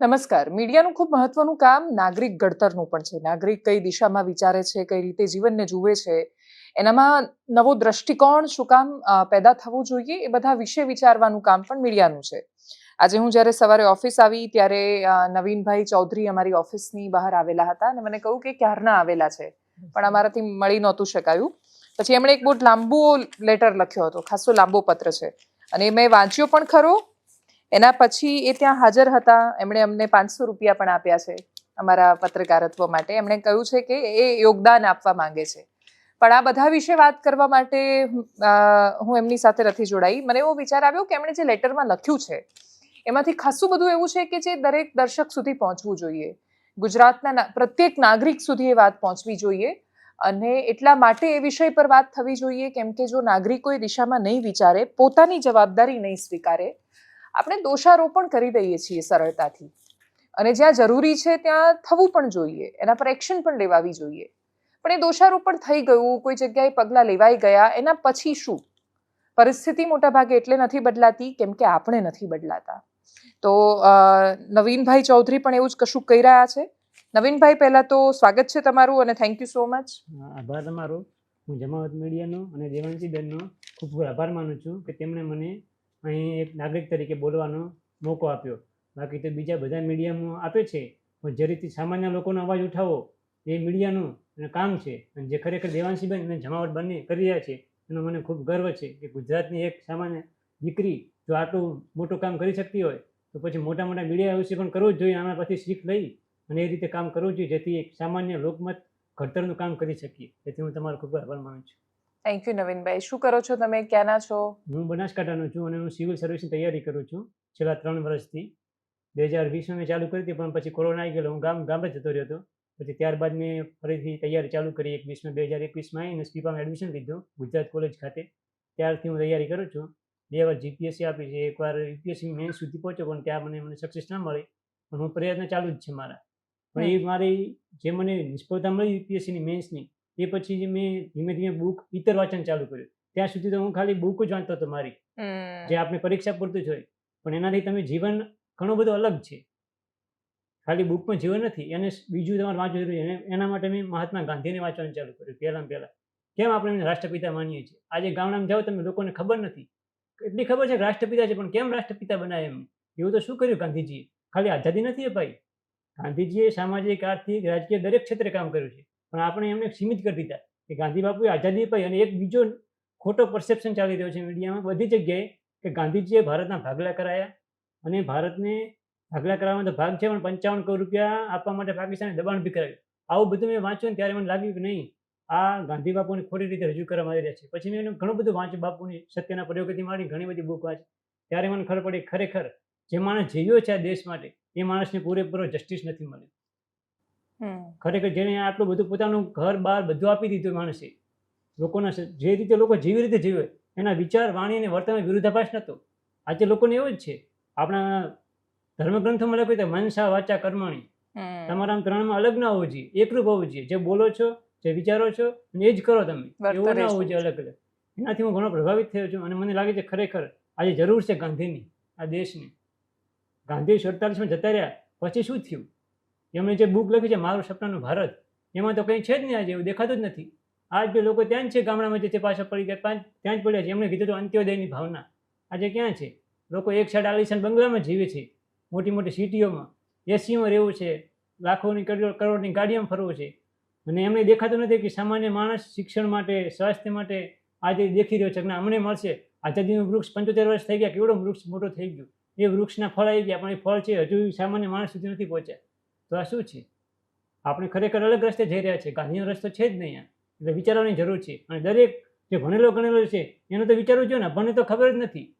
નમસ્કાર. મીડિયાનું ખૂબ મહત્વનું કામ નાગરિક ઘડતરનું પણ છે. નાગરિક કઈ દિશામાં વિચારે છે, કઈ રીતે જીવનને જુએ છે, એનામાં નવો દ્રષ્ટિકોણ શું કામ પેદા થવું જોઈએ એ બધા વિશે વિચારવાનું કામ પણ મીડિયાનું છે. આજે હું જ્યારે સવારે ઓફિસ આવી ત્યારે નવીનભાઈ ચૌધરી અમારી ઓફિસની બહાર આવેલા હતા અને મને કહ્યું કે ક્યારના આવેલા છે. પણ અમારાથી મળી નહોતું શકાયું. પછી એમણે એક બહુ લાંબો લેટર લખ્યો હતો. ખાસો લાંબો પત્ર છે. અને મેં વાંચ્યો પણ ખરો એના પછી એ ત્યાં હાજર હતા. એમણે અમને પાંચસો રૂપિયા પણ આપ્યા છે અમારા પત્રકારત્વ માટે. એમણે કહ્યું છે કે એ યોગદાન આપવા માંગે છે. પણ આ બધા વિશે વાત કરવા માટે હું એમની સાથે નથી જોડાઈ. મને એવો વિચાર આવ્યો કે એમણે જે લેટરમાં લખ્યું છે, એમાંથી ખાસું બધું એવું છે કે જે દરેક દર્શક સુધી પહોંચવું જોઈએ. ગુજરાતના પ્રત્યેક નાગરિક સુધી એ વાત પહોંચવી જોઈએ અને એટલા માટે એ વિષય પર વાત થવી જોઈએ, કેમ કે જો નાગરિકો એ દિશામાં નહીં વિચારે, પોતાની જવાબદારી નહીં સ્વીકારે આપણે દોષારોપણ કરી દઈએ છીએ સરળતાથી. અને જ્યાં જરૂરી છે ત્યાં થવું પણ જોઈએ, એના પર એક્શન પણ લેવાવી જોઈએ. પણ એ દોષારોપણ થઈ ગયું, કોઈ જગ્યાએ પગલાં લેવાઈ ગયા, એના પછી શું? પરિસ્થિતિ મોટાભાગે એટલે નથી બદલાતી, કેમ કે આપણે નથી બદલાતા. તો નવીનભાઈ ચૌધરી પણ એવું જ કશું કહી રહ્યા છે. નવીનભાઈ, પહેલા તો સ્વાગત છે તમારું અને થેન્ક યુ સો મચ આભાર તમારો. હું જમાવત મીડિયાનો અને દેવાંશી બેનનો ખૂબ ખૂબ આભાર માનું છું કે તેમણે મને અહીં એક નાગરિક તરીકે બોલવાનો મોકો આપ્યો. બાકી તો બીજા બધા મીડિયામાં આપે છે, પણ જે રીતે સામાન્ય લોકોનો અવાજ ઉઠાવો, એ મીડિયાનું કામ છે. અને જે ખરેખર દેવાંશીબેન અને જમાવટ બંને કરી રહ્યા છે, એનો મને ખૂબ ગર્વ છે કે ગુજરાતની એક સામાન્ય દીકરી જો આટલું મોટું કામ કરી શકતી હોય, તો પછી મોટા મોટા મીડિયા વિશે પણ કરવું જ જોઈએ, આના પછી શીખ લઈ અને એ રીતે કામ કરવું જોઈએ, જેથી એક સામાન્ય લોકમત ઘડતરનું કામ કરી શકીએ. તેથી હું તમારો ખૂબ આભાર માનું છું. થેન્ક યુ નવીનભાઈ. શું કરો છો તમે? ક્યાંના છો? હું બનાસકાંઠાનો છું અને હું સિવિલ સર્વિસની તૈયારી કરું છું છેલ્લા ત્રણ વર્ષથી. બે હજાર વીસમાં મેં ચાલુ કરી હતી પણ પછી કોરોના આવી ગયેલો. હું ગામ ગામડે જતો રહ્યો હતો. પછી ત્યારબાદ મેં ફરીથી તૈયારી ચાલુ કરી એકવીસમાં. બે હજાર એકવીસમાં આવીને સ્પીપામાં એડમિશન લીધું ગુજરાત કોલેજ ખાતે. ત્યારથી હું તૈયારી કરું છું. બે વાર જીપીએસસી આપી છે એકવાર યુપીએસસી મેં સુધી પહોંચ્યો પણ ત્યાં મને મને સક્સેસ ના મળી. પણ હું પ્રયત્ન ચાલુ જ છે મારા. પણ એ મારી જે મને નિષ્ફળતા મળી યુપીએસસીની મેન્સની એ પછી જે મેં ધીમે ધીમે બુક ઇતર વાંચન ચાલુ કર્યું. ત્યાં સુધી તો હું ખાલી બુક જ વાંચતો હતો મારી. જે આપણે પરીક્ષા પૂરતું જ હોય. પણ એનાથી તમે જીવન ઘણું બધું અલગ છે. ખાલી બુકમાં જીવન નથી એને બીજું તમારે વાંચવું જરૂરી. એના માટે મેં મહાત્મા ગાંધીને વાંચવાનું ચાલુ કર્યું પહેલાં પહેલાં. કેમ આપણે રાષ્ટ્રપિતા માનીએ છીએ? આજે ગામડામાં જાઓ તમે લોકોને ખબર નથી. એટલી ખબર છે કે રાષ્ટ્રપિતા છે પણ કેમ રાષ્ટ્રપિતા બનાવે એમ? એવું તો શું કર્યું ગાંધીજીએ? ખાલી આઝાદી નથી અપાઈ? ગાંધીજીએ સામાજિક આર્થિક રાજકીય દરેક ક્ષેત્રે કામ કર્યું છે. પણ આપણે એમને સીમિત કરી દીધા કે ગાંધી બાપુએ આઝાદી અપાઈ અને એક બીજો ખોટો પરસેપ્શન ચાલી રહ્યો છે મીડિયામાં, બધી જગ્યાએ કે ગાંધીજીએ ભારતના ભાગલા કરાયા અને ભારતને ભાગલા કરાવવાનો તો ભાગ છે, પણ પંચાવન કરોડ રૂપિયા આપવા માટે પાકિસ્તાને દબાણ બી કરાવ્યું. આવું બધું મેં વાંચ્યું ને ત્યારે મને લાગ્યું કે નહીં, આ ગાંધી બાપુને ખોટી રીતે રજૂ કરવામાં આવી રહ્યા છે. પછી મેં ઘણું બધું વાંચ્યું, બાપુની સત્યના પ્રયોગથી મારી ઘણી બધી બુક વાંચી. ત્યારે મને ખબર પડી, ખરેખર જે માણસ જીવ્યો છે આ દેશ માટે, એ માણસને પૂરેપૂરો જસ્ટિસ નથી મળ્યો. ખરેખર જેને આટલું બધું પોતાનું ઘર બાર બધું આપી દીધું માણસે લોકોના જે રીતે લોકો જેવી રીતે જીવે એના વિચાર વાણી અને વર્તન વિરુદ્ધાભાસ નહોતો આજે લોકોને એવું જ છે. આપણા ધર્મગ્રંથોમાં લખ્યું છે મનસા વાચા કર્મણી. તમારા ત્રણમાં અલગ ના હોવું જોઈએ એકરૂપ હોવું જોઈએ. જે બોલો છો જે વિચારો છો અને એ જ કરો તમે. એવું ના હોવું જોઈએ અલગ અલગ એનાથી હું ઘણો પ્રભાવિત થયો છું અને મને લાગે છે ખરેખર આજે જરૂર છે ગાંધીની આ દેશની. ગાંધી સુડતાલીસમાં જતા રહ્યા. પછી શું થયું? એમણે જે બુક લખી છે, મારું સપનાનું ભારત, એમાં તો કંઈ છે જ નહીં આજે, એવું દેખાતું જ નથી. આજ બી લોકો ત્યાં જ છે, ગામડામાં જે પાછા પડી ગયા ત્યાં જ પડ્યા છે. એમણે કીધું તો અંત્યોદયની ભાવના. આજે ક્યાં છે? લોકો એક સાઈડ આલિશાન બંગલામાં જીવે છે, મોટી મોટી સિટીઓમાં. એસીમાં રહેવું છે, લાખોની કરોડ, કરોડની ગાડીઓમાં ફરવું છે. અને એમને દેખાતું નથી કે સામાન્ય માણસ શિક્ષણ માટે, સ્વાસ્થ્ય માટે આજે દેખી રહ્યો છે. કે અમને મળશે, આઝાદીનું વૃક્ષ પંચોતેર વર્ષ થઈ ગયા, કેવડો વૃક્ષ મોટો થઈ ગયું. એ વૃક્ષના ફળ આવી ગયા, પણ એ ફળ છે, હજુ સામાન્ય માણસ સુધી નથી પહોંચ્યા. તો આ શું છે? આપણે ખરેખર અલગ રસ્તે જઈ રહ્યા છે ગાંધીનો રસ્તો છે જ નહીં એટલે વિચારવાની જરૂર છે. અને દરેક જે ભણેલો ગણેલો છે, એનો તો વિચારવું જોઈએ ને, ભણે તો ખબર જ નથી.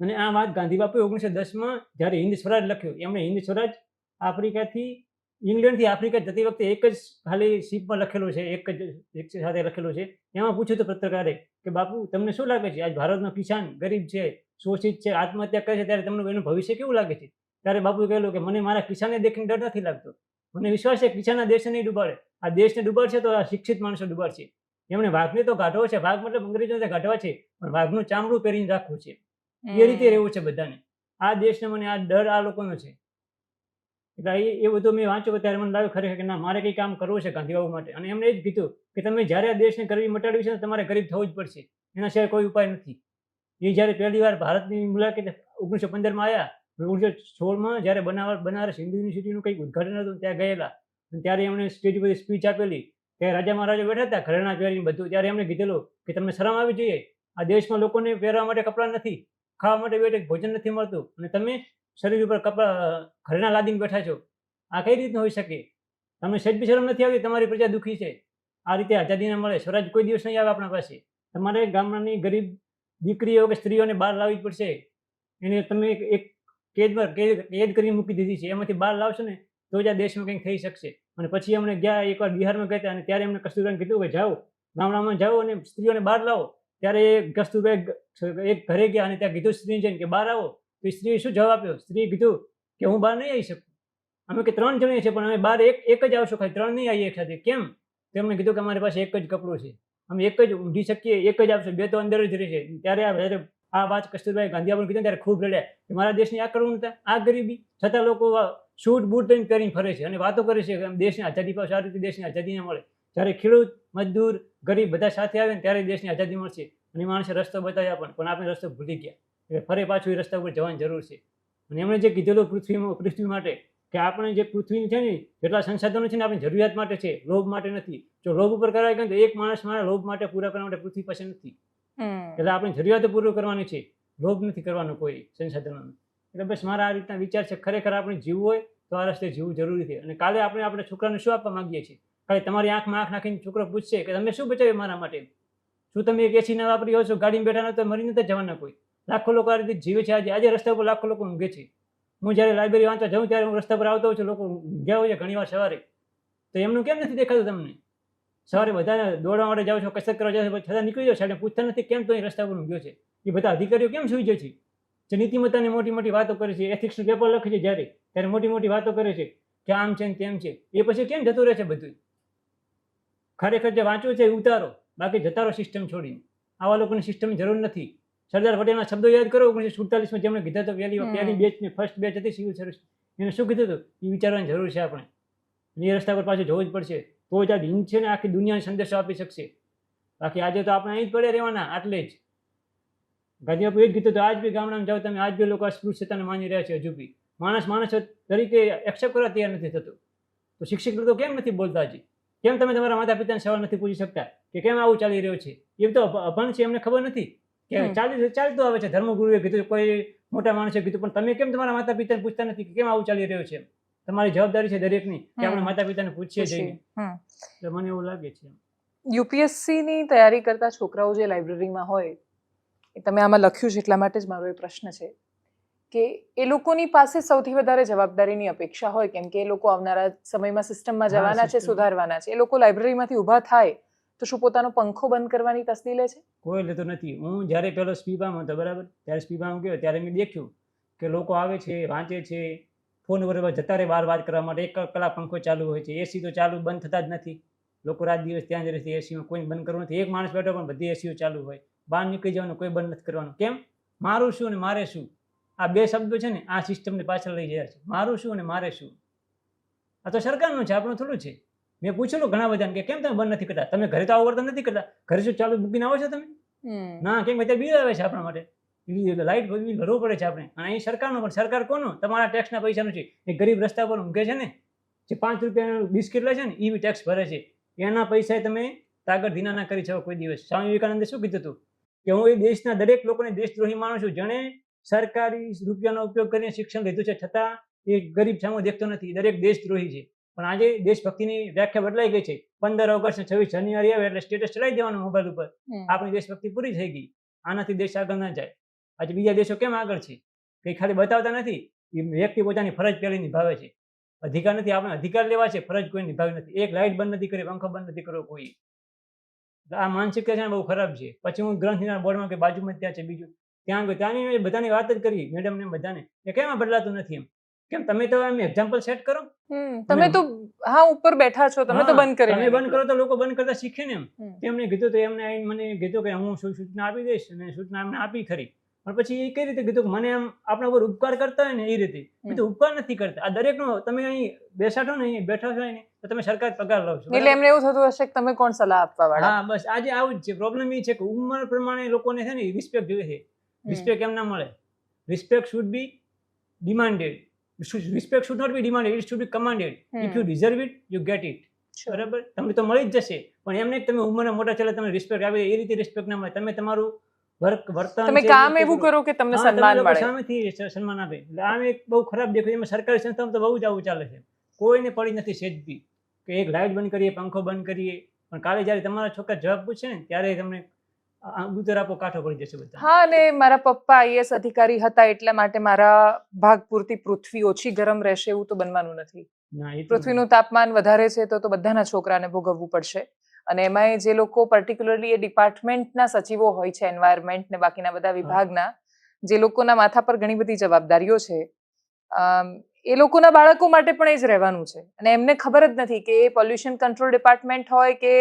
અને આ વાત ગાંધી બાપુએ ઓગણીસો દસમાં જ્યારે હિન્દ સ્વરાજ લખ્યું, એમણે હિન્દ સ્વરાજ આફ્રિકાથી, ઇંગ્લેન્ડથી આફ્રિકા જતી વખતે એક જ ખાલી શીપમાં લખેલું છે, એક જ એક સાથે લખેલું છે. એમાં પૂછ્યું હતું પત્રકારે કે, બાપુ, તમને શું લાગે છે? આજ ભારતનો કિસાન ગરીબ છે, શોષિત છે, આત્મહત્યા કરે છે, ત્યારે તમને એનું ભવિષ્ય કેવું લાગે છે? ત્યારે બાપુએ કહેલું કે મને મારા કિસાનને દેખીને ડર નથી લાગતો. મને વિશ્વાસ છે કિસાન દેશને નહીં ડૂબાડે. આ દેશને ડૂબાડશે તો આ શિક્ષિત માણસો ડૂબાડશે. એમણે વાઘને તો ગાઢવો છે. વાઘ મતલબ અંગ્રેજોને ગાઢવા છે. પણ વાઘનું ચામડું પહેરીને રાખવું છે. એ રીતે રહેવું છે બધાને. આ દેશને મને આ ડર આ લોકોનો છે. એટલે એ એ બધું મેં વાંચ્યું ત્યારે મને લાગ્યું ખરેખર કે ના મારે કંઈ કામ કરવું છે ગાંધીબાબુ માટે. અને એમણે એ જ કીધું કે તમે જ્યારે આ દેશને ગરીબી મટાડવી છે તો તમારે ગરીબ થવું જ પડશે. એના સિવાય કોઈ ઉપાય નથી. એ જ્યારે પહેલી વાર ભારતની મુલાકાતે ઓગણીસો પંદરમાં આવ્યા ઓગણીસો સોળમાં જ્યારે બનાવ, બનારસ હિન્દુ યુનિવર્સિટીનું કંઈક ઉદઘાટન હતું, ત્યાં ગયેલા. અને ત્યારે એમણે સ્ટેજ પર સ્પીચ આપેલી ત્યારે રાજા મહારાજા બેઠા હતા, ઘરેણા પહેરીને બધું. ત્યારે એમણે કીધેલું કે તમને શરમ આવી જોઈએ. આ દેશમાં લોકોને પહેરવા માટે કપડાં નથી, ખાવા માટે બેઠે ભોજન નથી મળતું. અને તમે શરીર ઉપર કપડાં, ઘરેણા લાદીને બેઠા છો. આ કઈ રીતનું હોઈ શકે? તમને સેજ બી શરમ નથી આવી તમારી પ્રજા દુઃખી છે. આ રીતે આઝાદી ના મળે. સ્વરાજ કોઈ દિવસ નહીં આવે આપણા પાસે. તમારે ગામડાની ગરીબ દીકરીઓ કે સ્ત્રીઓને બહાર લાવવી પડશે. એને તમે એક- એક પર કેદ કેદ કરીને મૂકી દીધી છે. એમાંથી બહાર લાવશો ને તો જ આ દેશમાં કંઈક થઈ શકશે. અને પછી અમને ગયા એકવાર બિહારમાં ગયા અને ત્યારે એમને કસ્તુરબાને કીધું કે જાઓ, ગામડામાં જાઓ અને સ્ત્રીઓને બહાર લાવો. ત્યારે એ કસ્તુરબાઈ એક ઘરે ગયા અને ત્યાં કીધું સ્ત્રી જઈને કે, બહાર આવો. તો સ્ત્રીએ શું જવાબ આપ્યો? સ્ત્રીએ કીધું કે, હું બહાર નહીં આવી શકું. અમે કે ત્રણ જણીએ છે પણ અમે બહાર એક એક જ આવશો. ખાલી ત્રણ નહીં આવીએ એક સાથે કેમ તેમણે કીધું કે, અમારી પાસે એક જ કપડું છે. અમે એક જ ઊંઘી શકીએ, એક જ આવશે. બે તો અંદર જ રહેશે ત્યારે આ આ વાત કસ્તુરબાઈ ગાંધીબાબુ કીધું ત્યારે ખૂબ રડ્યા મારા દેશની આ કરવું નતા આ ગરીબી. છતાં લોકો શૂટ બૂટ લઈને કરીને ફરે છે અને વાતો કરે છે કે દેશની આઝાદી પાછળ સારી રીતે દેશની આઝાદી ના મળે. જ્યારે ખેડૂત, મજદૂર, ગરીબ બધા સાથે આવે ને ત્યારે દેશની આઝાદી મળશે. અને માણસે રસ્તો બતાવ્યા પણ પણ આપણે રસ્તો ભૂલી ગયા. એટલે ફરે પાછું એ રસ્તા ઉપર જવાની જરૂર છે. અને એમણે જે કીધેલું પૃથ્વીમાં, પૃથ્વી માટે, કે આપણે જે પૃથ્વી છે ને, જેટલા સંસાધનો છે ને, આપણી જરૂરિયાત માટે છે, લોભ માટે નથી. જો લોભ ઉપર કરાય તો એક માણસ મારા લોભ માટે પૂરા કરવા માટે પૃથ્વી પાસે નથી. એટલે આપણે જરૂરિયાતો પૂરું કરવાની છે. લોભ નથી કરવાનો કોઈ સંસાધનોનો. એટલે બસ મારા આ રીતના વિચાર છે. ખરેખર આપણે જીવવું હોય તો આ રસ્તે જીવવું જરૂરી છે. અને કાલે આપણે આપણે છોકરાને શું આપવા માંગીએ છીએ? કાલે તમારી આંખમાં આંખ નાખીને છોકરો પૂછશે કે તમે શું બચાવ્યું મારા માટે? શું તમે એક એસી ના વાપરી છો? ગાડીમાં બેઠા તો મરી નથી જવાના કોઈ. લાખો લોકો આ રીતે જીવે છે. આજે આજે રસ્તા ઉપર લાખો લોકો ઊંઘે છે. હું જ્યારે લાઇબ્રેરી વાંચવા જાઉં ત્યારે હું રસ્તા પર આવતો હોઉં છું. લોકો ઊંઘ્યા હોય છે ઘણી વાર સવારે. તો એમનું કેમ નથી દેખાતું તમને? સવારે બધા દોડવા માટે જાઓ છો કસરત કરવા જાઓ છો છતાં નીકળી જાઓ છો પૂછતા નથી કેમ તો એ રસ્તા પર ઊંઘ્યો છે. એ બધા અધિકારીઓ કેમ સુઈ જાય છે જે નીતિમત્તાની મોટી મોટી વાતો કરે છે એથિક્સનું પેપર લખે છે જ્યારે ત્યારે મોટી મોટી વાતો કરે છે કે આમ છે ને તેમ છે. એ પછી કેમ જતું રહે છે બધું ખરેખર જે વાંચવું છે એ ઉતારો બાકી જતારો સિસ્ટમ છોડીને. આવા લોકોની સિસ્ટમની જરૂર નથી. સરદાર પટેલના શબ્દો યાદ કરો ઓગણીસો સુડતાલીસમાં જેમણે કીધા તો પહેલી. પહેલી બેચની ફર્સ્ટ બેચ હતી સિવિલ સર્વિસ એને શું કીધું હતું? એ વિચારવાની જરૂર છે આપણે. એ રસ્તા પર પાછું જવું જ પડશે. તો જ આ હિંદ છે ને આખી દુનિયાને સંદેશો આપી શકશે. બાકી આજે તો આપણે અહીં જ પડે રહેવાના આટલે જ. ગાંધીબાપુ એ જ કીધું તો આજ બી ગામડામાં જાઓ તમે આજ બી લોકો અસ્પૃશ્યતાને માની રહ્યા છે હજુ બી. માણસ માણસ તરીકે એક્સેપ્ટ કરવા તૈયાર નથી થતો. તો શિક્ષક લોકો કેમ નથી બોલતા હજી? કેમ તમે તમારા માતા પિતાને સવાલ નથી પૂછી શકતા કે કેમ આવું ચાલી રહ્યું છે? એ તો અભ- અભણ છે એમને ખબર નથી. કે. ચાલી ચાલતું આવે છે. ધર્મગુરુએ કીધું કોઈ મોટા માણસે કીધું પણ તમે કેમ તમારા માતા પિતાને પૂછતા નથી કે કેમ આવું ચાલી રહ્યું છે તમારી જવાબદારી છે દરેકની કે આપણે માતા પિતાને પૂછીએ જઈને. તો મને એવું લાગે છે. યુપીએસસી ની તૈયારી કરતા છોકરાઓ જે લાઇબ્રેરીમાં હોય એ તમે આમાં લખ્યું છે એટલા માટે જ મારો એ પ્રશ્ન છે કે એ લોકોની પાસે સૌથી વધારે જવાબદારીની અપેક્ષા હોય કેમ કે એ લોકો આવનારા સમયમાં સિસ્ટમમાં જવાના છે સુધારવાના છે. એ લોકો લાઇબ્રેરીમાંથી ઊભા થાય તો શું પોતાનો પંખો બંધ કરવાની તસ્દી લે છે? કોઈ લેતો નથી. હું જ્યારે પહેલો સ્પીબામ હતો બરાબર? ત્યારે સ્પીબામ ગયો ત્યારે મેં દેખ્યું કે લોકો આવે છે વાંચે છે ફોન ઉપર જતા રહે બાર વાત કરવા માટે. એક કલાક પંખો ચાલુ હોય છે. એસી તો ચાલુ બંધ થતા જ નથી. લોકો રાત દિવસ ત્યાં જ રહે છે. એસીમાં કોઈ બંધ કરવું નથી. એક માણસ બેઠો પણ બધી એસીઓ ચાલુ હોય. બહાર નીકળી જવાનું કોઈ બંધ નથી કરવાનું. કેમ? મારું શું અને મારે શું? આ બે શબ્દો છે ને આ સિસ્ટમને પાછળ લઈ જાય છે. મારું શું અને મારે શું? આ તો સરકારનું છે આપણું થોડું છે. મેં પૂછેલું ઘણા બધાને કે કેમ તમે બંધ નથી કરતા? તમે ઘરે તો આવડતા વર્તન નથી કરતા? ઘરે શું ચાલુ મૂકીને આવો છો તમે? ના કેમ અત્યારે બિલ આવે છે આપણા માટે. લાઇટ બિલ ભરવું પડે છે આપણે. અને અહીં સરકારનું પણ સરકાર કોનું? તમારા ટેક્સના પૈસાનું છે. એ ગરીબ રસ્તા પર ઊંઘે છે ને? જે પાંચ રૂપિયાનું બિસ્કિટ લે છે ને? એ બી ટેક્સ ભરે છે. એના પૈસા તમે તાગર ધીના ના કરી શકો કોઈ દિવસ. સ્વામી વિવેકાનંદે શું કીધું હતું? કે હું એ દેશના દરેક લોકોને દેશદ્રોહી માનું છું. જેણે સરકારી રૂપિયાનો ઉપયોગ કરીને શિક્ષણ લીધું છે છતાં એ ગરીબ સામો દેખતો નથી. દરેક દેશદ્રોહી છે. પણ આજે દેશભક્તિની વ્યાખ્યા બદલાઈ ગઈ છે. પંદર ઓગસ્ટ ને છવ્વીસ જાન્યુઆરી આવે એટલે સ્ટેટસ ચલાવી દેવાનું મોબાઈલ ઉપર. આપણી દેશભક્તિ પૂરી થઈ ગઈ. આનાથી દેશ આગળ ના જાય. આજે બીજા દેશો કેમ આગળ છે? કંઈ ખાલી બતાવતા નથી? એ વ્યક્તિ પોતાની ફરજ પહેલી નિભાવે છે. અધિકાર નથી આપણે અધિકાર લેવા છે ફરજ કોઈ નિભાવી નથી. એક લાઇટ બંધ નથી કરી પંખો બંધ નથી કર્યો કોઈ. આ માનસિકતા છે ને બહુ ખરાબ છે. પછી હું ગ્રંથના બોર્ડમાં કે બાજુમાં ત્યાં છે બીજું. ત્યાં ગયો ત્યાંની બધાની વાત જ કરી મેડમને બધાને. એ કેમ બદલાતું નથી એમ? કેમ તમે તો એમ એક્ઝામ્પલ સેટ કરો? તમે તો હા ઉપર બેઠા છો તમે તો બંધ કરી તમે બંધ કરો તો લોકો બંધ કરતા શીખે ને એમ. તેમને કીધું તો એમને મને કીધું કે હું સૂચના આપી દઈશ અને સૂચના એમને આપી ખરી. પણ પછી એ કઈ રીતે કીધું કે મને આમ આપણા ઉપર ઉપકાર કરતા હોય ને એ રીતે. તો ઉપકાર નથી કરતા. આ દરેકનો તમે અહીં બેસાઠો ને અહીં બેઠો છો ને તો તમે સરકાર પગાર લો છો. એટલે એમને એવું થતું હશે કે તમે કોણ સલાહ આપવા વાળા? હા બસ. આજે આવું જ છે. પ્રોબ્લેમ એ છે કે ઉંમર પ્રમાણે લોકોને છે ને રિસ્પેક્ટ જોઈએ. છે રિસ્પેક્ટ કેમ ના મળે. Respect should be demanded respect should not be demanded it should be commanded if you deserve it you get it બરાબર? તમને તો મળી જ જશે. પણ એમને તમે ઉંમરના મોટા ચાલે તમે રિસ્પેક્ટ આવે એ રીતે રિસ્પેક્ટ ના મળે. તમે તમારું વર્તન તમે કામ એવું કરો કે તમને તમે સન્માન મળે? સામેથી સન્માન આપે. એટલે આમ એક બહુ ખરાબ દેખાય એમાં સરકારી સંસ્થામાં તો બહુ જ આવું ચાલે છે. કોઈને પડી નથી સેજતી કે એક લાઇટ બંધ કરીએ પંખો બંધ કરીએ. પણ કાલે જ્યારે તમારા છોકરા જવાબ પૂછશે ને ત્યારે તમને આપો કાઠો પડી જશે બધા. હા અને મારા પપ્પા આઈએસ અધિકારી હતા એટલા માટે મારા ભાગ પૂરતી પૃથ્વી ઓછી ગરમ રહેશે એવું તો બનવાનું નથી. પૃથ્વીનું તાપમાન વધારે છે તો તો બધાના છોકરાને ભોગવવું પડશે. અને એમાંય જે લોકો પર્ટિક્યુલરલી એ ડિપાર્ટમેન્ટના સચિવો હોય છે એન્વાયરમેન્ટ ને બાકીના બધા વિભાગના જે લોકોના માથા પર ઘણી બધી જવાબદારીઓ છે એ લોકોના બાળકો માટે પણ એ જ રહેવાનું છે. અને એમને ખબર જ નથી કે એ પોલ્યુશન કંટ્રોલ ડિપાર્ટમેન્ટ હોય કે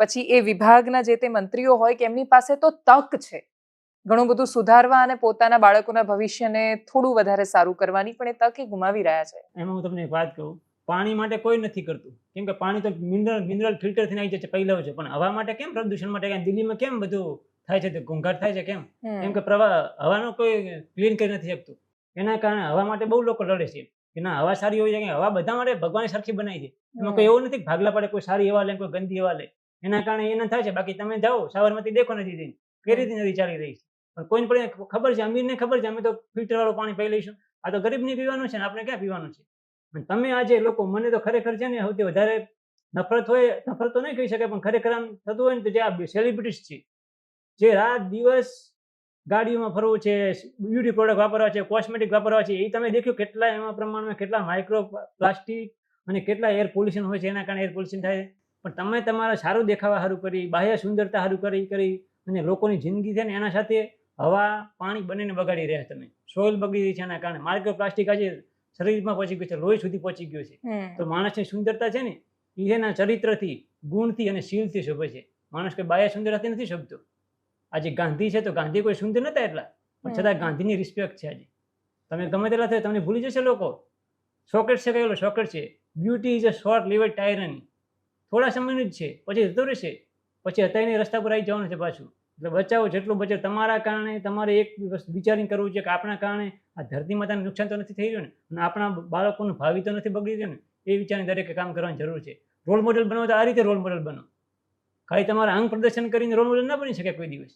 પછી એ વિભાગના જે તે મંત્રીઓ હોય કે એમની પાસે તો તક છે. ઘણું બધું સુધારવા અને પોતાના બાળકોના ભવિષ્યને થોડું વધારે સારું કરવાની પણ એ તક એ ગુમાવી રહ્યા છે. એમાં હું તમને એક વાત કહું. પાણી માટે કોઈ નથી કરતું. કેમ કે પાણી તો મિનરલ મિનરલ ફિલ્ટર થઈને આવી છે પહેલાં છે. પણ હવા માટે કેમ? પ્રદૂષણ માટે દિલ્હીમાં કેમ બધું થાય છે? ઘોંઘાટ થાય છે કેમ? કેમ કે પ્રવાહ હવાનો કોઈ ક્લીન કરી નથી શકતું. એના કારણે હવા માટે બહુ લોકો લડે છે. કે ના હવા સારી હોય છે કે હવા બધા માટે ભગવાન સરખી બનાવી છે. એમાં કોઈ એવું નથી ભાગલા પડે કોઈ સારી હવા લે કોઈ ગંદી હવા લે. એના કારણે એના થાય છે. બાકી તમે જાઓ સાબરમતી દેખો નથી જઈને. કઈ રીતે નદી ચાલી રહી છે? પણ કોઈને પણ ખબર છે અમીરને ખબર છે અમે તો ફિલ્ટર વાળું પાણી પી લઈશું. આ તો ગરીબને પીવાનું છે ને આપણે ક્યાં પીવાનું છે? અને તમે આજે લોકો, મને તો ખરેખર છે ને સૌથી વધારે નફરત હોય, નફરત તો નહીં કહી શકાય, પણ ખરેખર આમ થતું હોય ને તો જે આ સેલિબ્રિટીઝ છે, જે રાત દિવસ ગાડીઓમાં ફરવું છે બ્યુટી પ્રોડક્ટ વાપરવા છે કોસ્મેટિક વાપરવા છે એ તમે દેખ્યું કેટલા એમાં પ્રમાણમાં, કેટલા માઇક્રો પ્લાસ્ટિક અને કેટલા એર પોલ્યુશન હોય છે, એના કારણે એર પોલ્યુશન થાય. પણ તમે તમારા સારું દેખાવા સારું કરી, બાહ્ય સુંદરતા સારું કરી કરી અને લોકોની જિંદગી છે ને એના સાથે હવા, પાણી બંનેને બગાડી રહ્યા તમે. સોઇલ બગડી રહી છે એના કારણે. માઇક્રો પ્લાસ્ટિક આજે શરીરમાં પહોંચી ગયું છે લોહી સુધી પહોંચી ગયું છે. તો માણસની સુંદરતા છે ને એ એના ચરિત્રથી ગુણથી અને શીલથી શોભે છે. માણસ કોઈ બાહ્ય સુંદરતાથી નથી શોભતો. આજે ગાંધી છે તો ગાંધી કોઈ સુંદર નતા એટલા. પણ છતાં ગાંધીની રિસ્પેક્ટ છે આજે. તમે ગમે તેટલા થયો તમને ભૂલી જશે લોકો. સોકેટ છે કહેલો સોકેટ છે. Beauty is a short lived tyranny થોડા સમયનું જ છે પછી જતો રહેશે પછી અત્યારની રસ્તા પર આવી જવાનું છે પાછું. એટલે બચાવો જેટલું બચે તમારા કારણે, તમારે એક વિચારીને કરવું છે કે આપણા કારણે આ ધરતી માતાને નુકસાન તો નથી થઈ રહ્યું ને, અને આપણા બાળકોનું ભાવિ તો નથી બગડી રહ્યું ને, એ વિચારને દરેકે કામ કરવાની જરૂર છે. રોલ મોડેલ બનો તો આ રીતે રોલ મોડેલ બનો. ખાલી તમારા અંગ પ્રદર્શન કરીને રોલ મોડેલ ના બની શકે કોઈ દિવસ.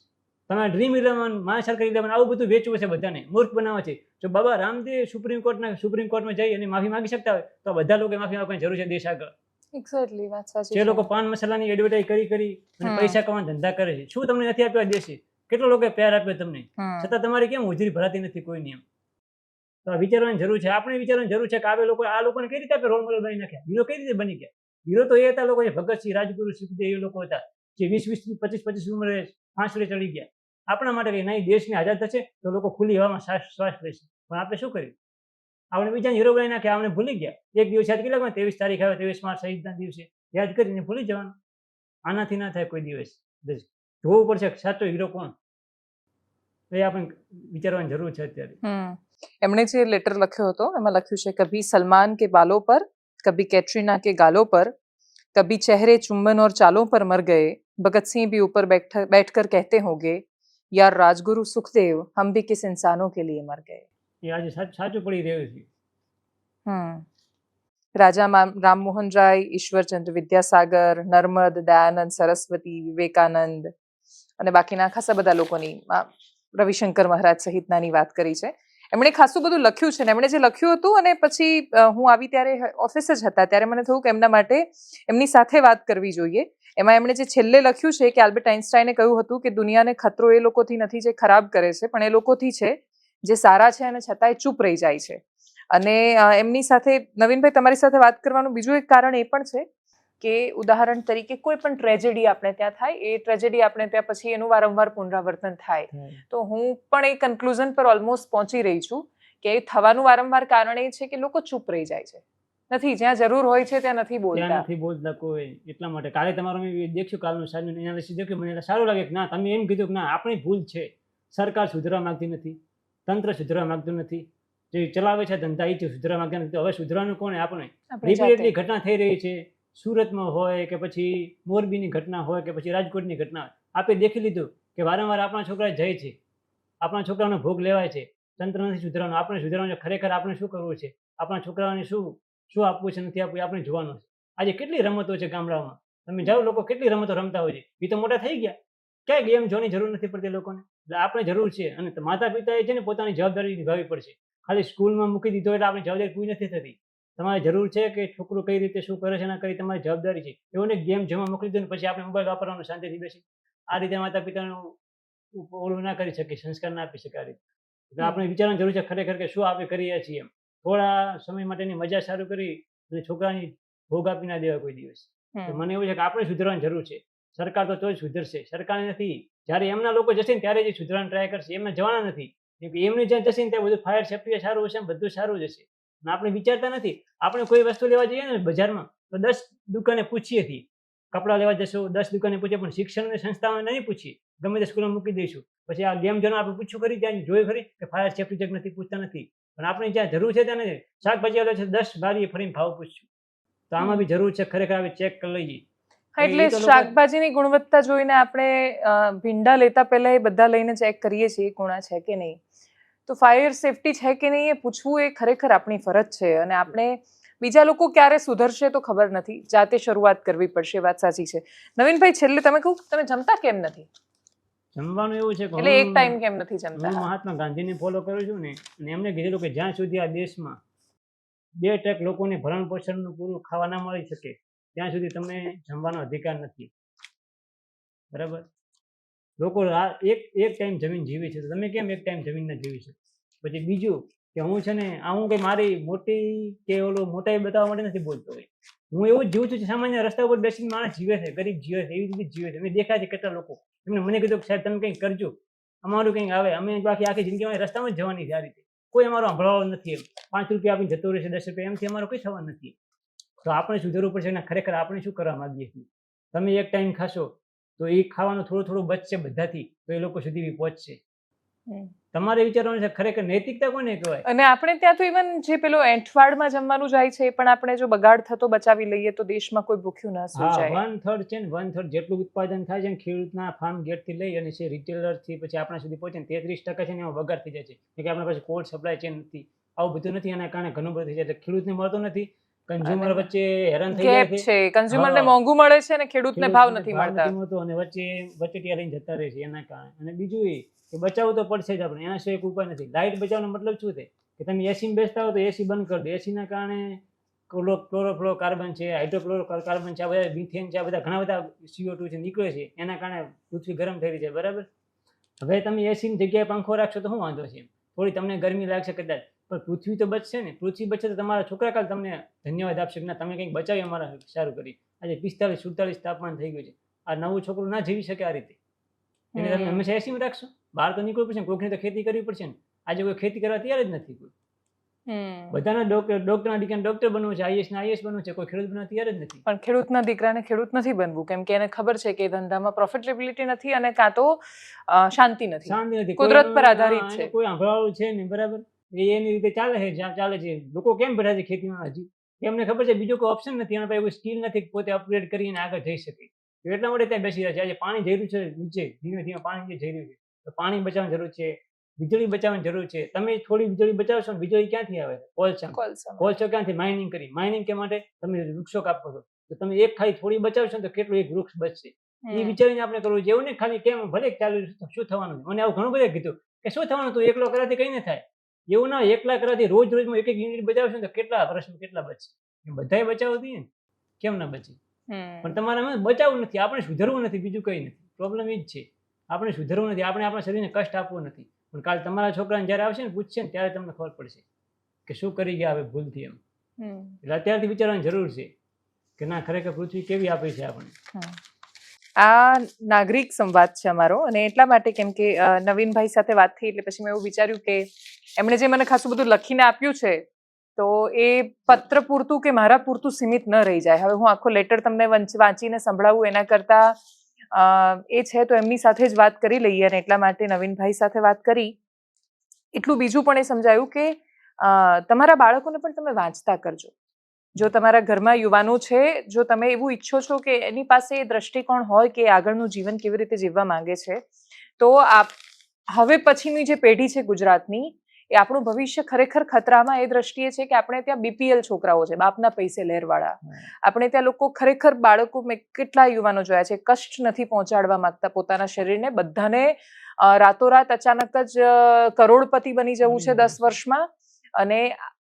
તમારે ડ્રીમ ઇલેવન માય સરકાર ઇલેવન આવું બધું વેચવું છે બધાને, મૂર્ખ બનાવે છે. જો બાબા રામદેવ સુપ્રીમ કોર્ટના, સુપ્રીમ કોર્ટમાં જઈ અને માફી માગી શકતા હોય, તો બધા લોકો માફી માગવાની જરૂર છે દેશ આગળ. એક્ઝેક્ટલી વાત સાચી જે લોકો પાન મસાલાની એડવર્ટાઈઝ કરી કરી અને પૈસા કમાવાનો ધંધા કરે છે. શું તમને નથી આપ્યો દેશે? કેટલો લોકો પ્યાર આપ્યો તમને? છતાં તમારી કેમ ઉજરી ભરાતી નથી કોઈ નિયમ તો આ વિચારવાની જરૂર છે. આપણે વિચારવાની જરૂર છે કે આ લોકો આ લોકોને કઈ રીતે આપણે રોલ મોડલ બની નાખ્યા? હીરો કઈ રીતે બની ગયા? હીરો તો એ હતા લોકો જે ભગતસિંહ રાજગુરુ સુખદેવ એ લોકો હતા જે વીસ વીસ પચીસ પચીસ ઉંમરે ફાંસડે ચડી ગયા. આપણા માટે કઈ નહીં દેશને આઝાદ થશે તો લોકો ખુલ્લી હવામાં શ્વાસ શ્વાસ લેશે. પણ આપણે શું કર્યું? આપણે બીજા હીરો બનાવી નાખ્યા આપણે ભૂલી ગયા. એક દિવસ યાદ કેટલા ત્રેવીસ તારીખ આવે, ત્રેવીસ માર્ચ શહીદના દિવસે. યાદ કરીને ભૂલી જવાનું. આનાથી ના થાય કોઈ દિવસ. જોવું પડશે સાચો હીરો કોણ? એ આપણે વિચારવાની જરૂર છે અત્યારે. એમણે જે લેટર લખ્યો હતો, એમાં લખ્યું છે, કભી સલમાન કે બાલો પર, કભી કેટરીના કે ગાલો પર, કભી ચહેરે ચુંબન ઓર ચાલો પર મર ગયે ભગતસિંહ ભી ઉપર બેઠ કર કહેતે હોગે, યાર રાજગુરુ સુખદેવ, હમ ભી કિસ ઇન્સાનો કે લીએ મર ગયે. એ આજે સાચું પડી રહ્યું છે. રાજા મામ- રામમોહન રાય ઈશ્વરચંદ્ર વિદ્યાસાગર, નર્મદ, દયાનંદ, સરસ્વતી, વિવેકાનંદ અને બાકીના ખાસા બધા લોકોની રવિશંકર મહારાજ સહિતનાની વાત કરી છે. એમણે ખાસું બધું લખ્યું છે ને એમણે જે લખ્યું હતું અને પછી હું આવી ત્યારે ઓફિસ જ હતા ત્યારે મને થયું કે એમના માટે એમની સાથે વાત કરવી જોઈએ. એમાં એમણે જે છેલ્લે લખ્યું છે કે આલ્બર્ટ આઇન્સ્ટાઈને કહ્યું હતું કે દુનિયાને ખતરો એ લોકોથી નથી જે ખરાબ કરે છે, પણ એ લોકોથી છે જે સારા છે અને છતાંય ચૂપ રહી જાય છે. અને એમની સાથે નવીનભાઈ તમારી સાથે વાત કરવાનું બીજું એક કારણ એ પણ છે કે ઉદાહરણ તરીકે કોઈ પણ ટ્રેજેડી આપણે ત્યાં થાય એ ટ્રેજેડી આપણે ત્યાં પછી એનું વારંવાર પુનરાવર્તન થાય. તો હું પણ એ કન્ક્લુઝન પર ઓલમોસ્ટ પહોંચી રહી છું કે એ થવાનું વારંવાર કારણ એ છે કે લોકો ચૂપ રહી જાય છે. નથી જ્યાં જરૂર હોય છે ત્યાં નથી બોલતા. નથી બોલતા કોઈ એટલા માટે. કાલે તમારું મેં દેખ્યું કાલનું સાંજનું એનાલિસિસ દેખ્યું મને સારું લાગે કે ના તમે એમ કીધું કે ના આપણી ભૂલ છે. સરકાર સુધરવા માંગતી નથી. તંત્ર સુધરવા માંગતું નથી. જે ચલાવે છે ધંધા એ સુધરવા માંગતા નથી. હવે સુધરવાનું કોને આપણે આપણે રિપીટેડલી ઘટના થઈ રહી છે. સુરતમાં હોય કે પછી મોરબીની ઘટના હોય કે પછી રાજકોટની ઘટના હોય. આપણે દેખી લીધું કે વારંવાર આપણા છોકરા જાય છે. આપણા છોકરાઓનો ભોગ લેવાય છે. તંત્ર નથી સુધરવાનું. આપણે સુધરવાનું છે. ખરેખર આપણે શું કરવું છે? આપણા છોકરાઓને શું શું આપવું છે? નથી આપવું આપણે જોવાનું છે. આજે કેટલી રમતો છે ગામડાઓમાં? તમે જાઓ લોકો કેટલી રમતો રમતા હોય છે? એ તો મોટા થઈ ગયા. ક્યાંય ગેમ જોવાની જરૂર નથી પડતી લોકોને? આપણે જરૂર છે અને માતા પિતાએ છે ને પોતાની જવાબદારી નિભાવવી પડશે. ખાલી સ્કૂલમાં મૂકી દીધો એટલે આપણી જવાબદારી પૂરી નથી થતી. તમારે જરૂર છે કે છોકરું કઈ રીતે શું કરે છે ના કરી તમારી જવાબદારી છે? એઓને ગેમ જમા મોકલી દો ને પછી આપણે મોબાઈલ વાપરવાનું શાંતિથી બેસી આ રીતે માતા પિતાનું ઓલું ના કરી શકીએ સંસ્કાર ના આપી શકે આ રીતે. એટલે આપણે વિચારવાની જરૂર છે ખરેખર કે શું આપણે કરીએ છીએ એમ. થોડા સમય માટેની મજા સારું કરી અને છોકરાની ભોગ આપી ના દેવા કોઈ દિવસ. મને એવું છે કે આપણે સુધરવાની જરૂર છે. સરકાર તો તોય સુધરશે. સરકારને નથી. જ્યારે એમના લોકો જશે ને ત્યારે જ એ ટ્રાય કરશે. એમને જવાના નથી. કેમ એમને જ્યાં જશે ને ત્યાં બધું ફાયર સેફ્ટી સારું હશે બધું સારું જ અને આપણે વિચારતા નથી. આપણે કોઈ વસ્તુ લેવા જઈએ ને બજારમાં, તો દસ દુકાને પૂછીએ છીએ. કપડાં લેવા જશો, દસ દુકાને પૂછીએ પણ શિક્ષણની સંસ્થાઓને નહીં પૂછીએ. ગમે તે સ્કૂલમાં મૂકી દઈશું. પછી આ ગેમ જોને આપણે પૂછ્યું ખરી, ત્યાં જોયું ખરી કે ફાયર સેફ્ટી ચેક નથી, પૂછતા નથી. પણ આપણે જ્યાં જરૂર છે ત્યાં શાકભાજી આવે છે, દસ બારીએ ફરીને ભાવ પૂછશું. તો આમાં બી જરૂર છે, ખરેખર આપણે ચેક કરી લઈએ. એટલે શાકભાજીની ગુણવત્તા જોઈને આપણે ભીંડા લેતા પહેલા એ બધા લઈને ચેક કરીએ છીએ ગુણા છે કે નહીં. તો ફાયર સેફટી છે કે નહીં એ પૂછવું એ ખરેખર આપણી ફરજ છે અને આપણે બીજા લોકો ક્યારે સુધરશે તો ખબર નથી. જાતે શરૂઆત કરવી પડશે વાત સાચી છે. નવીનભાઈ છેલ્લે તમે કહું તમે જમતા કેમ નથી? જમવાનું એવું છે કે એટલે એક ટાઈમ કેમ નથી હું જમતા મહાત્મા ગાંધીને ફોલો કરું છું ને અને એમને કીધેલું કે જ્યાં સુધી આ દેશમાં બે ટક લોકોને ભરણ પોષણનું પૂરું ખાવા ના મળી શકે ત્યાં સુધી તમને જમવાનો અધિકાર નથી. બરાબર? લોકો એક એક ટાઈમ જમીન જીવી છે, તો તમે કેમ એક ટાઈમ જમીન ના જીવી શકો? પછી બીજું કે હું છે ને, આ હું કઈ મારી મોટી કે ઓલો મોટાઈ બતાવવા માટે નથી બોલતો હોય હું એવું જીવું છું સામાન્ય રસ્તા ઉપર બેસીને માણસ જીવે છે, ગરીબ જીવે છે, એવી રીતે જીવે છે. મેં દેખાય છે કેટલા લોકો. એમને મને કીધું કે સાહેબ, તમે કંઈક કરજો. અમારું કંઈક આવે. અમે બાકી આખી જિંદગી રસ્તામાં જ જવાની છે રીતે. કોઈ અમારો સંભળાવો નથી પાંચ રૂપિયા આપીને જતો રહેશે દસ રૂપિયા. એમથી અમારો કંઈ થવા નથી તો આપણે સુધારવું પડશે અને ખરેખર આપણે શું કરવા માંગીએ છીએ? તમે એક ટાઈમ ખાશો તો એ ખાવાનું થોડું થોડું બચશે બધાથી તો એ લોકો સુધી પહોંચશે. તમારે વિચારવાનું છે ખરેખર નૈતિકતા કોને કહેવાય? અને આપણે ત્યાં તો ઇવન જે પેલો એંઠવાડમાં જમવાનું જાય છે એ પણ આપણે જો બગાડ થતો બચાવી લઈએ તો દેશમાં કોઈ ભૂખ્યું ના હા સૂજાય વન થર્ડ છે ને વન થર્ડ જેટલું ઉત્પાદન થાય છે ને ખેડૂતના ફાર્મ ગેટથી લઈ અને છે રિટેલરથી પછી આપણા સુધી પહોંચે ને તેત્રીસ ટકા છે ને એમાં બગાડ થઈ જાય છે. કે આપણા પાસે કોલ્ડ સપ્લાય ચેન નથી. આવું બધું નથી એના કારણે ઘણું બધું થઈ જાય એટલે ખેડૂતને મળતો નથી કન્ઝ્યુમર વચ્ચે હેરાન થઈ જાય છે. કન્ઝ્યુમર કન્ઝ્યુમરને મોંઘું મળે છે અને ખેડૂતને ભાવ નથી મળતા. અને વચ્ચે વચેટિયા લઈને જતા રહે છે એના કારણે. અને બીજું એ કે બચાવવું તો પડશે જ આપણે. એના સિવાય એક ઉપાય નથી. લાઇટ બચાવવાનો મતલબ શું છે? કે તમે એસી બેસતા હો તો એસી બંધ કરી દો. એસીના કારણે ક્લોરો ક્લોરોફ્લોરો કાર્બન છે હાઇડ્રોક્લોરો કાર્બન છે આ બધા મિથેન છે આ બધા ઘણા બધા સીઓ ટુ છે નીકળે છે. એના કારણે પૃથ્વી ગરમ થઈ રહી છે. બરાબર? હવે તમે એસીની જગ્યાએ પંખો રાખશો તો શું વાંધો છે થોડી તમને ગરમી લાગશે કદાચ. પણ પૃથ્વી તો બચશે ને. પૃથ્વી બચશે તો તમારા છોકરા કાલ તમને ધન્યવાદ આપશે ના તમે કંઈક બચાવી અમારા સારું કરી. આજે પિસ્તાલીસ સુડતાલીસ તાપમાન થઈ ગયું છે. આ નવું છોકરું ના જીવી શકે આ રીતે. એને તમે હંમેશા એસીમાં રાખશો? બહાર તો નીકળવું પડશે કોઈકને તો ખેતી કરવી પડશે ને. આજે કોઈ ખેતી કરવા તૈયાર જ નથી કોઈ. બધાના ડોક્ટર ડોક્ટરના દીકરાને ડોક્ટર બનવું છે આઈએસ ના આઈએસ બનવું છે કોઈ ખેડૂત બનવા તૈયાર જ નથી. પણ ખેડૂતના દીકરાને ખેડૂત નથી બનવું કેમ કે એને ખબર છે કે ધંધામાં પ્રોફિટેબિલિટી નથી અને કાં તો શાંતિ નથી. શાંતિ નથી. કુદરત પર આધારિત છે. કોઈ સાંભળવાળું છે ને બરાબર? એ એની રીતે ચાલે છે જ્યાં ચાલે છે. લોકો કેમ બેઠા છે ખેતીમાં? હજી એમને ખબર છે બીજો કોઈ ઓપ્શન નથી. એના પાસે કોઈ સ્કિલ નથી પોતે અપગ્રેડ કરીને આગળ જઈ શકે. એટલા માટે ત્યાં બેસી રહ્યા છે. આજે પાણી જઈ રહ્યું છે નીચે. ધીમે ધીમે પાણી નીચે જઈ રહ્યું છે. તો પાણી બચાવવાની જરૂર છે. વીજળી બચાવવાની જરૂર છે. તમે થોડી વીજળી બચાવશો ને વીજળી ક્યાંથી આવે? કોલસા. કોલસો ક્યાંથી? માઇનિંગ કરી. માઇનિંગ કે માટે તમે વૃક્ષો કાપો છો. તો તમે એક ખાલી થોડી બચાવશો ને તો કેટલું એક વૃક્ષ બચશે. એ વિચારીને આપણે કરવું જેવું નહીં ખાલી કેમ ભલે ચાલુ શું થવાનું? મને આવું ઘણું બધું કીધું. કે શું થવાનું? તું એકલો કરાથી કઈ ન થાય. એવું ના એક લાખ કરાથી રોજ રોજમાં એક એક યુનિટ બચાવશો તો કેટલા વર્ષમાં કેટલા બચશે? એમ બધાય બચાવતી ને કેમ ના બચે. પણ તમારામાં બચાવવું નથી આપણે સુધરવું નથી બીજું કંઈ નથી. પ્રોબ્લેમ એ જ છે. આપણે સુધરવું નથી આપણે આપણા શરીરને કષ્ટ આપવું નથી. પણ કાલ તમારા છોકરાને જ્યારે આવશે ને પૂછશે ને ત્યારે તમને ખબર પડશે કે શું કરી ગયા હવે ભૂલથી એમ. એટલે અત્યારથી વિચારવાની જરૂર છે કે ના ખરેખર પૃથ્વી કેવી આપી છે આપણે આ નાગરિક સંવાદ છે અમારો અને એટલા માટે કેમ કે નવીનભાઈ સાથે વાત થઈ એટલે પછી મેં એવું વિચાર્યું કે એમણે જે મને ખાસું બધું લખીને આપ્યું છે, તો એ પત્ર પૂરતું કે મારા પૂરતું સીમિત ન રહી જાય. હવે હું આખો લેટર તમને વંચ- વાંચીને સંભળાવું એના કરતાં એ છે તો એમની સાથે જ વાત કરી લઈએ અને એટલા માટે નવીનભાઈ સાથે વાત કરી. એટલું બીજું પણ એ સમજાયું કે તમારા બાળકોને પણ તમે વાંચતા કરજો. જો તમારા ઘરમાં યુવાનો છે, જો તમે એવું ઈચ્છો છો કે એની પાસે એ દ્રષ્ટિકોણ હોય કે આગળનું જીવન કેવી રીતે જીવવા માંગે છે, તો આપ, હવે પછીની જે પેઢી છે ગુજરાતની એ આપણું ભવિષ્ય ખરેખર ખતરામાં એ દ્રષ્ટિએ છે કે આપણે ત્યાં બીપીએલ છોકરાઓ છે બાપના પૈસે લહેરવાળા આપણે ત્યાં લોકો ખરેખર બાળકો મેં કેટલા યુવાનો જોયા છે કષ્ટ નથી પહોંચાડવા માંગતા પોતાના શરીરને બધાને રાતોરાત અચાનક જ કરોડપતિ બની જવું છે દસ વર્ષમાં. અને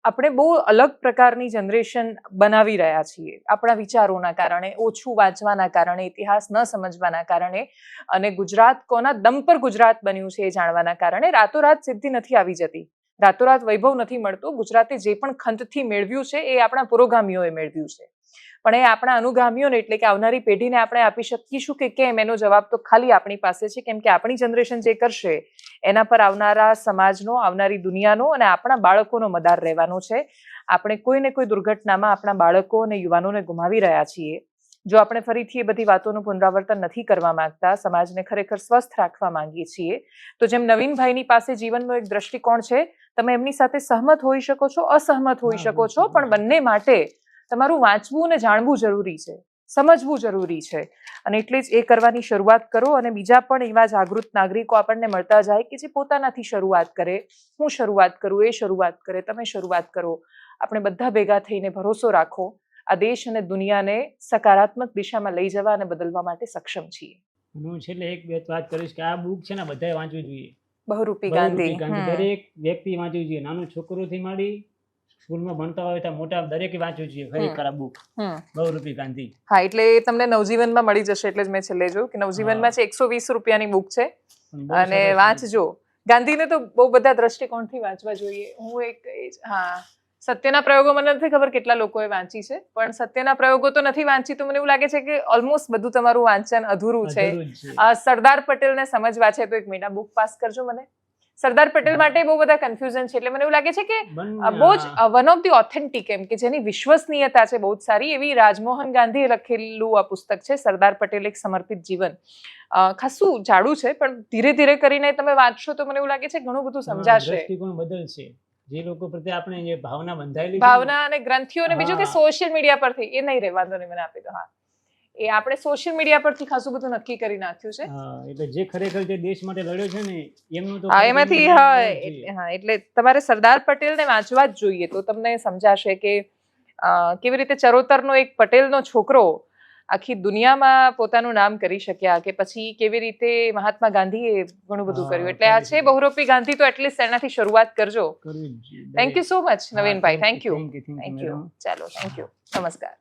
આપણે બહુ અલગ પ્રકારની જનરેશન બનાવી રહ્યા છીએ. આપણા વિચારોના કારણે ઓછું વાંચવાના કારણે ઇતિહાસ ન સમજવાના કારણે અને ગુજરાત કોના દમ પર ગુજરાત બન્યું છે એ જાણવાના કારણે રાતોરાત સિદ્ધિ નથી આવી જતી. રાતોરાત વૈભવ નથી મળતું. ગુજરાતે જે પણ ખંતથી મેળવ્યું છે એ આપણા પુરોગામીઓએ મેળવ્યું છે. પણ એ આપણા અનુગામીઓને એટલે કે આવનારી પેઢીને આપણે આપી શકીશું કે કેમ? એનો જવાબ તો ખાલી આપણી પાસે છે, કેમ કે આપણી જનરેશન જે કરશે એના પર આવનારા સમાજનો, આવનારી દુનિયાનો અને આપણા બાળકોનો મદાર રહેવાનો છે. આપણે કોઈ ને કોઈ દુર્ઘટનામાં આપણા બાળકો અને યુવાનોને ગુમાવી રહ્યા છીએ. જો આપણે ફરીથી એ બધી વાતોનું પુનરાવર્તન નથી કરવા માંગતા, સમાજને ખરેખર સ્વસ્થ રાખવા માંગીએ છીએ, તો જેમ નવીનભાઈની પાસે જીવનનો એક દ્રષ્ટિકોણ છે તમે એમની સાથે સહમત હોઈ શકો છો અસહમત હોઈ શકો છો પણ બંને માટે તમારું વાંચવું અને જાણવું જરૂરી છે સમજવું જરૂરી છે. અને એટલે જ એ કરવાની શરૂઆત કરો અને બીજા પણ એવા જાગૃત નાગરિકો આપણને મળતા જાય કે જે પોતાનાથી શરૂઆત કરે હું શરૂઆત કરું એ શરૂઆત કરે તમે શરૂઆત કરો. આપણે બધા ભેગા થઈને ભરોસો રાખો આ દેશ અને દુનિયાને સકારાત્મક દિશામાં લઈ જવા અને બદલવા માટે સક્ષમ છીએ. હું છેલ્લે એક બે વાત કરીશ કે આ બુક છે ને બધાએ વાંચવી જોઈએ. બહુરૂપી ગાંધી. દરેક વ્યક્તિ વાંચવી જોઈએ. નાનું છોકરોથી માંડી સ્કૂલમાં ભણતા હોય તો મોટા દરેક વાંચવું જોઈએ. આ બુક બહુરૂપી ગાંધી. હા એટલે તમને નવજીવનમાં મળી જશે એટલે જ મેં છેલ્લે જોયું કે નવજીવનમાં છે એકસો વીસ રૂપિયાની બુક છે. અને વાંચજો. ગાંધીને તો બહુ બધા દ્રષ્ટિકોણથી વાંચવા જોઈએ. હું એક હા. સત્યના પ્રયોગો મને નથી ખબર કેટલા લોકોએ વાંચી છે પણ સત્યના પ્રયોગો તો નથી વાંચી તો મને એવું લાગે છે કે ઓલમોસ્ટ બધું તમારું વાંચન અધૂરું છે. સરદાર પટેલને સમજવા છે તો એક મહિના બુક પાસ કરજો મને. સરદાર પટેલ માટે બહુ બધા કન્ફ્યુઝન છે એટલે મને એવું લાગે છે કે બહુ જ વન ઓફ ધી ઓથેન્ટિક એમ કે જેની વિશ્વસનીયતા છે બહુ જ સારી એવી રાજમોહન ગાંધીએ લખેલું આ પુસ્તક છે સરદાર પટેલ એક સમર્પિત જીવન. ખાસું જાડું છે પણ ધીરે ધીરે કરીને તમે વાંચશો તો મને એવું લાગે છે ઘણું બધું સમજાશે. બદલશે. જે લોકો પ્રત્યે આપણે જે ભાવના બંધાયેલી ભાવના અને ગ્રંથિઓ અને બીજું કે સોશિયલ મીડિયા પરથી એ નહીં રે વાંધો નહીં મને આપી દો હા. એ આપણે સોશિયલ મીડિયા પરથી ખાસું બધું નક્કી કરી નાખ્યું છે. એટલે જે ખરેખર જે દેશ માટે લડ્યો છે ને એમનું તો હા એમાંથી હા હા એટલે તમારે સરદાર પટેલને વાંચવા જ જોઈએ તો તમને સમજાશે કે કેવી રીતે ચરોતરનો એક પટેલનો છોકરો આખી દુનિયામાં પોતાનું નામ કરી શક્યા કે પછી કેવી રીતે મહાત્મા ગાંધીએ ઘણું બધું કર્યું. એટલે આ છે. બહુરૂપી ગાંધી તો એટલીસ્ટ એનાથી શરૂઆત કરજો. થેન્ક યુ સો મચ નવીનભાઈ. થેન્ક યુ થેન્ક યુ ચાલો થેન્ક યુ નમસ્કાર.